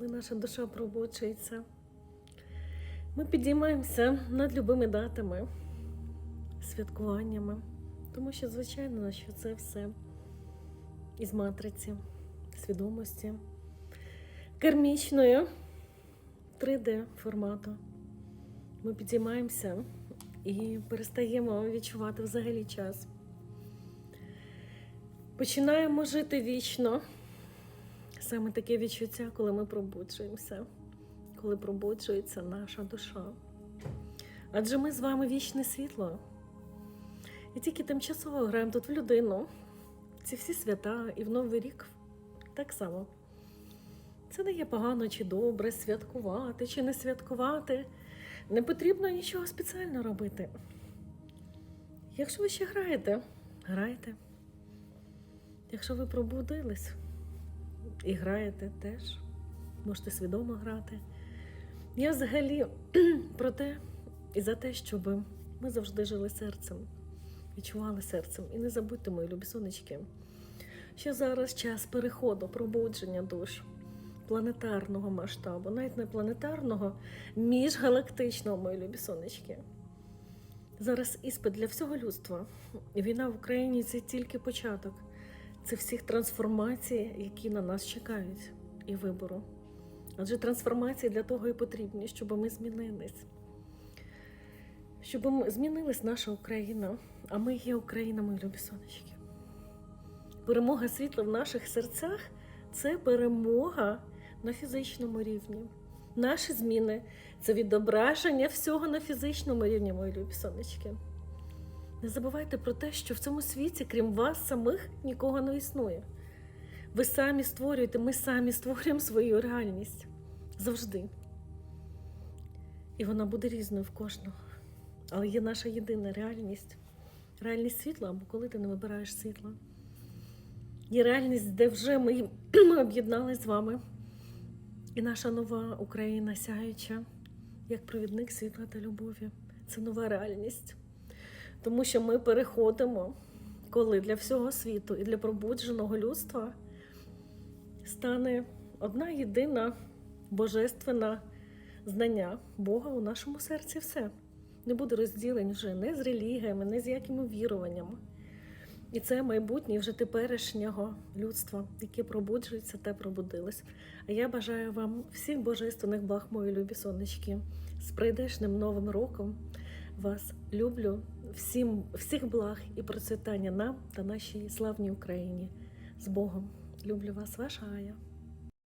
коли наша душа пробуджується. Ми підіймаємося над любими датами, святкуваннями, тому що, звичайно, що це все із матриці, свідомості, кармічної 3D формату. Ми підіймаємося і перестаємо відчувати взагалі час. Починаємо жити вічно. Саме таке відчуття, коли ми пробуджуємося, коли пробуджується наша душа. Адже ми з вами вічне світло. І тільки тимчасово граємо тут в людину. Ці всі свята і в Новий рік так само. Це не є погано чи добре святкувати чи не святкувати. Не потрібно нічого спеціально робити. Якщо ви ще граєте, грайте. Якщо ви пробудились і граєте теж, можете свідомо грати. Я взагалі про те і за те, щоб ми завжди жили серцем, відчували серцем. І не забудьте, мої любі сонечки, що зараз час переходу, пробудження душ планетарного масштабу, навіть не планетарного, міжгалактичного, мої любі сонечки. Зараз іспит для всього людства. Війна в Україні це тільки початок. Це всіх трансформацій, які на нас чекають, і вибору. Адже трансформації для того і потрібні, щоб ми змінились. Щоб ми змінилась наша Україна, а ми є Україна, мої любі сонечки. Перемога світла в наших серцях це перемога на фізичному рівні. Наші зміни це відображення всього на фізичному рівні, мої любі сонечки. Не забувайте про те, що в цьому світі, крім вас самих, нікого не існує. Ви самі створюєте, ми самі створюємо свою реальність завжди. І вона буде різною в кожного. Але є наша єдина реальність реальність світла, або коли ти не вибираєш світла. Є реальність, де вже ми, ми об'єдналися з вами. І наша нова Україна сяюча, як провідник світла та любові. Це нова реальність. Тому що ми переходимо, коли для всього світу і для пробудженого людства стане одна єдина божественна знання Бога у нашому серці. Все. Не буде розділень вже не з релігіями, не з якими віруваннями. І це майбутнє вже теперішнього людства, яке пробуджується та пробудилось. А я бажаю вам всіх божественних благ, мої любі сонечки, з прийдешним новим роком. Вас люблю, всім, всіх благ і процвітання нам та нашій славній Україні. З Богом. Люблю вас, ваша Ая.